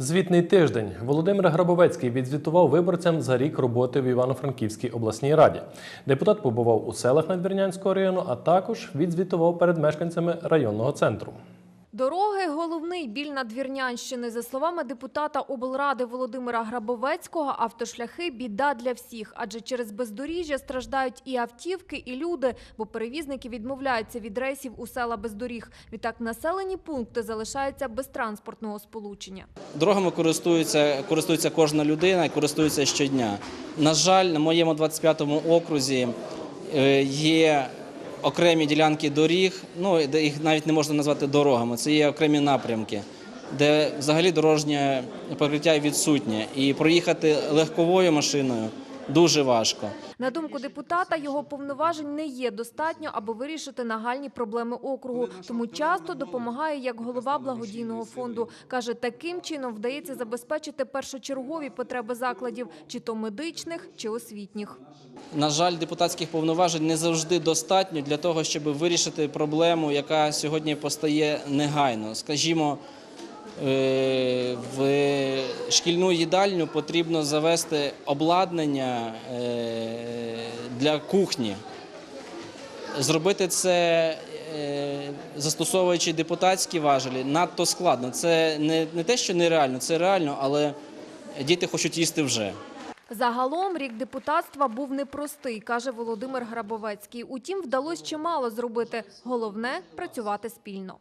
Звітний тиждень Володимир Грабовецький відзвітував виборцям за рік роботи в Івано-Франківській обласній раді. Депутат побував у селах Надвірнянського району, а також відзвітував перед мешканцями районного центру. Дороги – головний біль Надвірнянщини. За словами депутата облради Володимира Грабовецького, автошляхи – біда для всіх. Адже через бездоріжжя страждають і автівки, і люди, бо перевізники відмовляються від рейсів у села без доріг. Відтак населені пункти залишаються без транспортного сполучення. Дорогами користується, користується кожна людина і користується щодня. На жаль, на моєму 25-му окрузі е, є окремі ділянки доріг, ну де їх навіть не можна назвати дорогами. Це є окремі напрямки, де взагалі дорожнє покриття відсутнє. І проїхати легковою машиною дуже важко. На думку депутата, його повноважень не є достатньо, аби вирішити нагальні проблеми округу. Тому часто допомагає як голова благодійного фонду. Каже, таким чином вдається забезпечити першочергові потреби закладів, чи то медичних, чи освітніх. На жаль, депутатських повноважень не завжди достатньо для того, щоб вирішити проблему, яка сьогодні постає негайно. Скажімо, в шкільну їдальню потрібно завести обладнання е, для кухні. Зробити це, е, застосовуючи депутатські важелі, надто складно. Це не те, що нереально, це реально, але діти хочуть їсти вже. Загалом рік депутатства був непростий, каже Володимир Грабовецький. Утім, вдалося чимало зробити. Головне – працювати спільно.